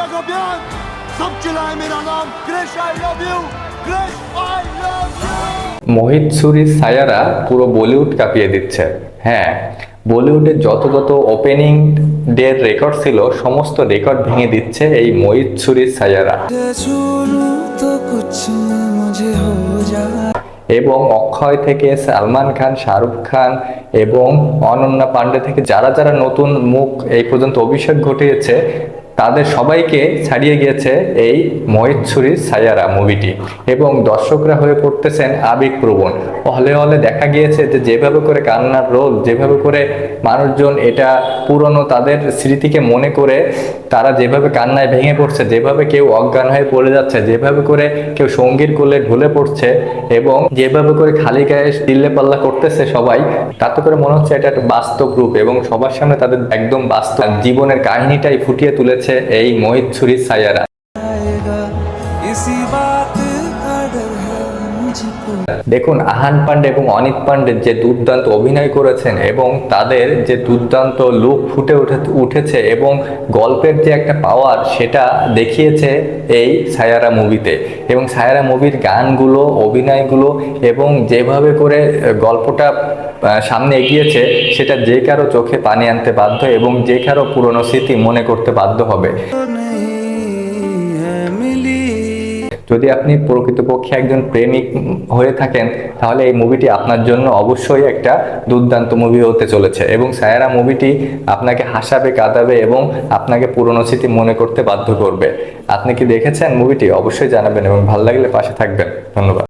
Dagobian. I love you. I love you. মোহিত সুরি সায়ারা পুরো বলিউড কাঁপিয়ে দিচ্ছে হ্যাঁ বলিউডের যত যত ওপেনিং ডের রেকর্ড ছিল, সমস্ত রেকর্ড ভেঙে দিচ্ছে এই মোহিত সুরি সায়ারা এবং অক্ষয় থেকে সালমান খান, শাহরুখ খান এবং অনন্যা পান্ডে থেকে যারা যারা নতুন মুখ এই পর্যন্ত অভিষেক ঘটিয়েছে তাদের সবাইকে ছাড়িয়ে গিয়েছে এই মোহিত ছুরির সায়ারা মুভিটি এবং দর্শকরা হয়ে পড়তেছেন আবেগপ্রবণ হলে হলে দেখা গিয়েছে যে যেভাবে করে কান্নার রোল, যেভাবে করে মানুষজন এটা পুরনো তাদের স্মৃতিকে মনে করে তারা যেভাবে কান্নায় ভেঙে পড়ছে, যেভাবে কেউ অজ্ঞান হয়ে পড়ে যাচ্ছে, যেভাবে করে কেউ সঙ্গীর কোলে ঢুলে পড়ছে এবং যেভাবে করে খালি গায়ে চিল্লে পাল্লা করতেছে সবাই, তাতে করে মনে হচ্ছে এটা একটা বাস্তব রূপ এবং সবার সামনে তাদের একদম বাস্তব জীবনের কাহিনীটাই ফুটিয়ে তুলেছে এই মহিত ছুরি সায়ারা দেখুন, আহান পান্ডে এবং অনিত পান্ডে যে দুর্দান্ত অভিনয় করেছেন এবং তাদের যে দুর্দান্ত লুক ফুটে উঠে, উঠেছে এবং গল্পের যে একটা পাওয়ার সেটা দেখিয়েছে এই সায়ারা মুভিতে এবং সায়ারা মুভির গানগুলো, অভিনয়গুলো এবং যেভাবে করে গল্পটা সামনে এগিয়েছে, সেটা যে কারও চোখে পানি আনতে বাধ্য এবং যে কারও পুরনো স্মৃতি মনে করতে বাধ্য হবে। যদি আপনি প্রকৃতপক্ষে একজন প্রেমিক হয়ে থাকেন, তাহলে এই মুভিটি আপনার জন্য অবশ্যই একটা দুর্দান্ত মুভি হতে চলেছে। এবং সায়ারা মুভিটি আপনাকে হাসাবে, কাঁদাবে এবং আপনাকে পুরনো স্মৃতি মনে করতে বাধ্য করবে। আপনি কি দেখেছেন মুভিটি অবশ্যই জানাবেন এবং ভালো লাগলে পাশে থাকবেন। ধন্যবাদ।